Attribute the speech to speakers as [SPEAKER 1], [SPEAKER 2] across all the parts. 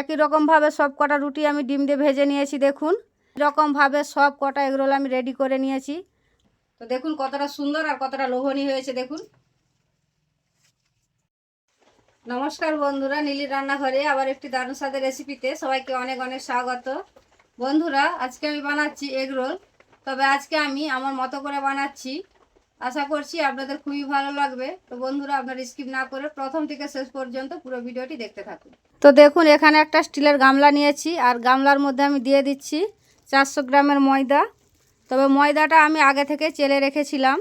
[SPEAKER 1] একই রকমভাবে সব কটা রুটি আমি ডিম দিয়ে ভেজে নিয়েছি, দেখুন। এরকমভাবে সব কটা এগরোল আমি রেডি করে নিয়েছি। তো দেখুন কতটা সুন্দর আর কতটা লোভনীয় হয়েছে, দেখুন। নমস্কার বন্ধুরা, নীলির রান্নাঘরে আবার একটি দারুণ স্বাদের রেসিপিতে সবাইকে অনেক অনেক স্বাগত। বন্ধুরা, আজকে আমি বানাচ্ছি এগরোল। তবে আজকে আমি আমার মতো করে বানাচ্ছি আশা করছি আপনাদের খুবই ভালো লাগবে। তো বন্ধুরা, আপনার স্কিপ না করে প্রথম থেকে শেষ পর্যন্ত পুরো ভিডিওটি দেখতে থাকুন। তো দেখুন, এখানে একটা স্টিলের গামলা নিয়েছি, আর গামলার মধ্যে আমি দিয়ে দিচ্ছি চারশো গ্রামের ময়দা। তবে ময়দাটা আমি আগে থেকে চেলে রেখেছিলাম।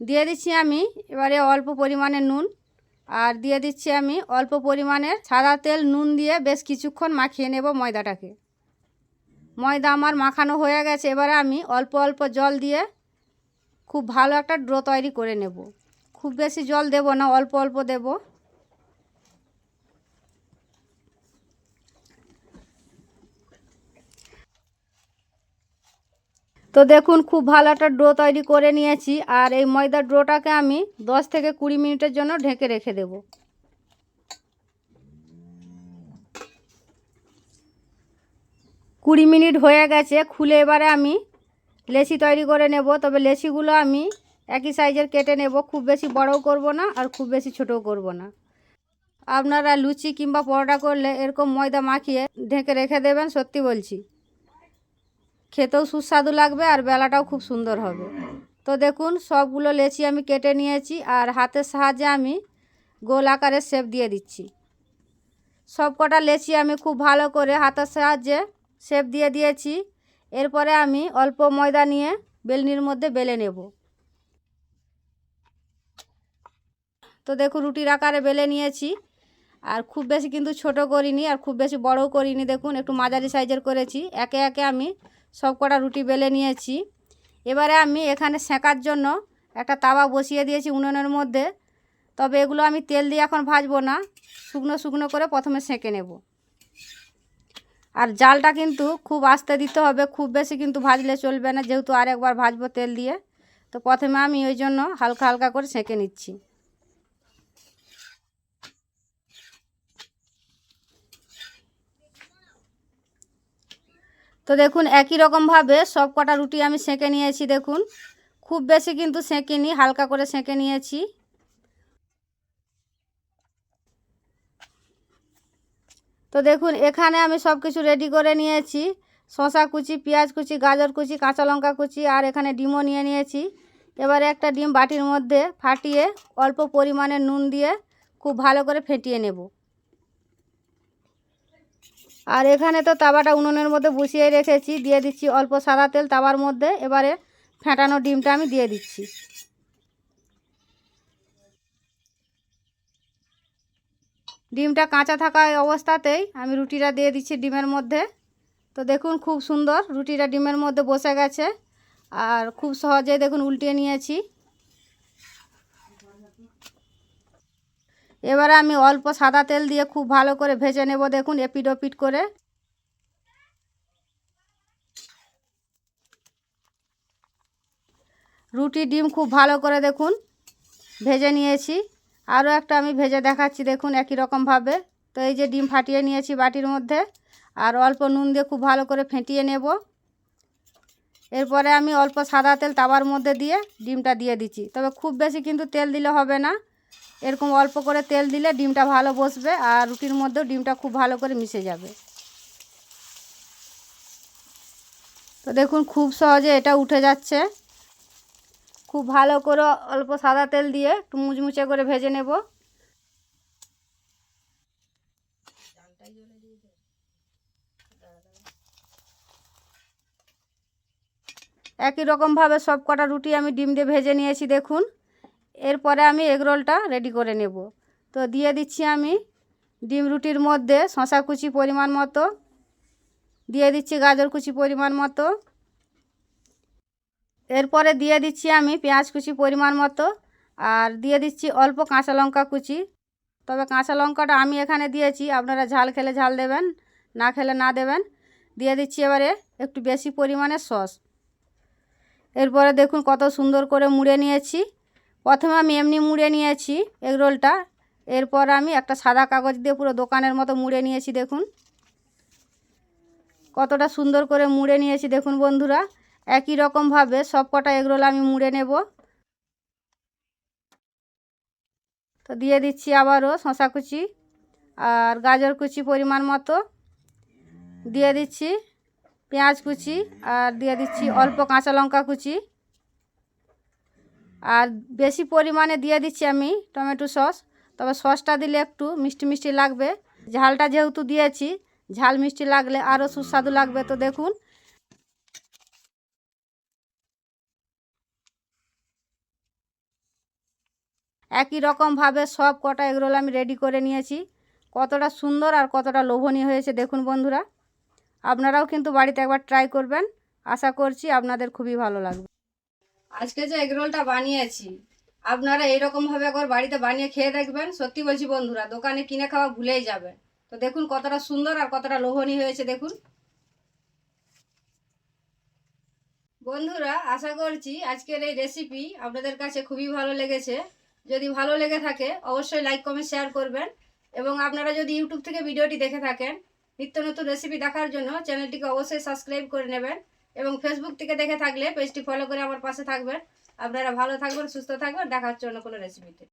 [SPEAKER 1] দিয়ে দিচ্ছি আমি এবারে অল্প পরিমাণে নুন, আর দিয়ে দিচ্ছি আমি অল্প পরিমাণের সাদা তেল, নুন দিয়ে বেশ কিছুক্ষণ মাখিয়ে নেব ময়দাটাকে। ময়দা আমার মাখানো হয়ে গেছে, এবারে আমি অল্প অল্প জল দিয়ে খুব ভালো একটা ড্রো তৈরি করে নেব। খুব বেশি জল দেব না, অল্প অল্প দেব। তো দেখুন, খুব ভালো একটা ডো তৈরি করে নিয়েছি। আর এই ময়দার ডোটাকে আমি দশ থেকে কুড়ি মিনিটের জন্য ঢেকে রেখে দেব। কুড়ি মিনিট হয়ে গেছে, খুলে এবারে আমি লেচি তৈরি করে নেব, তবে লেসিগুলো আমি একই সাইজের কেটে নেব। খুব বেশি বড়ও করব না আর খুব বেশি ছোটও করব না। আপনারা লুচি কিংবা পরোটা করলে এরকম ময়দা মাখিয়ে ঢেকে রেখে দেবেন, সত্যি বলছি। খেতেও সুস্বাদু লাগবে আর বেলাটাও খুব সুন্দর হবে। তো দেখুন, সবগুলো লেচি আমি কেটে নিয়েছি আর হাতের সাহায্যে আমি গোল আকারের শেপ দিয়ে দিচ্ছি। সব কটা লেচি আমি খুব ভালো করে হাতের সাহায্যে শেপ দিয়ে দিয়েছি। এরপরে আমি অল্প ময়দা নিয়ে বেলনির মধ্যে বেলে নেব। তো দেখুন, রুটির আকারে বেলে নিয়েছি। আর খুব বেশি কিন্তু ছোট করিনি, আর খুব বেশি বড়ও করিনি। দেখুন, একটু মাঝারি সাইজের করেছি। একে একে আমি সব কটা রুটি বেলে নিয়েছি। এবারে আমি এখানে সেঁকার জন্য একটা তাওয়া বসিয়ে দিয়েছি উনুনের মধ্যে। তবে এগুলো আমি তেল দিয়ে এখন ভাজবো না। শুকনো শুকনো করে প্রথমে সেঁকে নেব। আর জালটা কিন্তু খুব আস্তে দিতে হবে, খুব বেশি কিন্তু ভাজলে চলবে না, যেহেতু আরেকবার ভাজবো তেল দিয়ে। তো প্রথমে আমি ওই জন্য হালকা হালকা করে সেঁকে নিচ্ছি। তো দেখুন, একই রকমভাবে সব কটা রুটি আমি সেঁকে নিয়েছি, দেখুন। খুব বেশি কিন্তু সেঁকিনি, হালকা করে সেঁকে নিয়েছি। তো দেখুন, এখানে আমি সব কিছু রেডি করে নিয়েছি। শশা কুচি, পেঁয়াজ কুচি, গাজর কুচি, কাঁচা লঙ্কা কুচি, আর এখানে ডিমও নিয়ে নিয়েছি। এবারে একটা ডিম বাটির মধ্যে ফাটিয়ে অল্প পরিমাণে নুন দিয়ে খুব ভালো করে ফেটিয়ে নেব। আর এখানে তো তাওয়াটা উনুনের মধ্যে বসিয়ে রেখেছি, দিয়ে দিচ্ছি অল্প সাদা তেল তাওয়ার মধ্যে। এবারে ফেটানো ডিমটা আমি দিয়ে দিচ্ছি। ডিমটা কাঁচা থাকা অবস্থাতেই আমি রুটিটা দিয়ে দিচ্ছি ডিমের মধ্যে। তো দেখুন খুব সুন্দর রুটিটা ডিমের মধ্যে বসে গেছে। আর খুব সহজেই দেখুন উল্টিয়ে নিয়েছি। এবারে আমি অল্প সাদা তেল দিয়ে খুব ভালো করে ভেজে নেব দেখুন এপিড ওপিড করে। রুটি ডিম খুব ভালো করে দেখুন ভেজে নিয়েছি। আরও একটা আমি ভেজে দেখাচ্ছি, দেখুন একই রকমভাবে তো এই যে ডিম ফাটিয়ে নিয়েছি বাটির মধ্যে, আর অল্প নুন দিয়ে খুব ভালো করে ফেটিয়ে নেব। এরপরে আমি অল্প সাদা তেল তাওয়ার মধ্যে দিয়ে ডিমটা দিয়ে দিচ্ছি। তবে খুব বেশি কিন্তু তেল দিলে হবে না। এরকম অল্প করে তেল দিলে ডিমটা ভালো বসবে, আর রুটির মধ্যেও ডিমটা খুব ভালো করে মিশে যাবে। তো দেখুন খুব সহজে এটা উঠে যাচ্ছে। খুব ভালো করে অল্প সাদা তেল দিয়ে একটু মুচমুচে করে ভেজে নেব। একই রকমভাবে সব কটা রুটি আমি ডিম দিয়ে ভেজে নিয়েছি, দেখুন। এরপরে আমি এগরোলটা রেডি করে নেব। তো দিয়ে দিচ্ছি আমি ডিম রুটির মধ্যে শশা কুচি পরিমাণ মতো, দিয়ে দিচ্ছি গাজর কুচি পরিমাণ মতো। এরপরে দিয়ে দিচ্ছি আমি পেঁয়াজ কুচি পরিমাণ মতো, আর দিয়ে দিচ্ছি অল্প কাঁচা লঙ্কা কুচি। তবে কাঁচা লঙ্কাটা আমি এখানে দিয়েছি, আপনারা ঝাল খেলে ঝাল দেবেন, না খেলে না দেবেন। দিয়ে দিচ্ছি এবারে একটু বেশি পরিমাণে সস। এরপরে দেখুন কত সুন্দর করে মুড়ে নিয়েছি। প্রথমে আমি এমনি মুড়ে নিয়েছি এগরোলটা এরপর আমি একটা সাদা কাগজ দিয়ে পুরো দোকানের মতো মুড়ে নিয়েছি, দেখুন। কতটা সুন্দর করে মুড়ে নিয়েছি, দেখুন বন্ধুরা। একই রকমভাবে সব কটা এগরোল আমি মুড়ে নেব। তো দিয়ে দিচ্ছি আবারও শশা কুচি আর গাজর কুচি পরিমাণ মতো। দিয়ে দিচ্ছি পেঁয়াজ কুচি আর দিয়ে দিচ্ছি অল্প কাঁচা লঙ্কা কুচি। আর বেশি পরিমাণে দিয়ে দিচ্ছি আমি টমেটো সস। তবে সসটা দিলে একটু মিষ্টি মিষ্টি লাগবে। ঝালটা যেহেতু দিয়েছি, ঝাল মিষ্টি লাগলে আরও সুস্বাদু লাগবে। তো দেখুন একই রকমভাবে সব কটা এগরোল আমি রেডি করে নিয়েছি। কতটা সুন্দর আর কতটা লোভনীয় হয়েছে দেখুন বন্ধুরা। আপনারাও কিন্তু বাড়িতে একবার ট্রাই করবেন। আশা করছি আপনাদের খুবই ভালো লাগবে। আজকে যে এগরোলটা বানিয়েছি, আপনারা এইরকমভাবে একবার বাড়িতে বানিয়ে খেয়ে দেখবেন। সত্যি বলছি বন্ধুরা, দোকানে কিনে খাওয়া ভুলেই যাবেন। তো দেখুন কতটা সুন্দর আর কতটা লোভনীয় হয়েছে দেখুন। বন্ধুরা, আশা করছি আজকের এই রেসিপি আপনাদের কাছে খুবই ভালো লেগেছে। যদি ভালো লেগে থাকে, অবশ্যই লাইক কমেন্ট শেয়ার করবেন। এবং আপনারা যদি ইউটিউব থেকে ভিডিওটি দেখে থাকেন, নিত্য নতুন রেসিপি দেখার জন্য চ্যানেলটিকে অবশ্যই সাবস্ক্রাইব করে নেবেন এবং ফেসবুক থেকে দেখে থাকলে পেজটি ফলো করে আমার পাশে থাকবেন। আপনারা ভালো থাকবেন, সুস্থ থাকবেন দেখার জন্য কোনো রেসিপিতে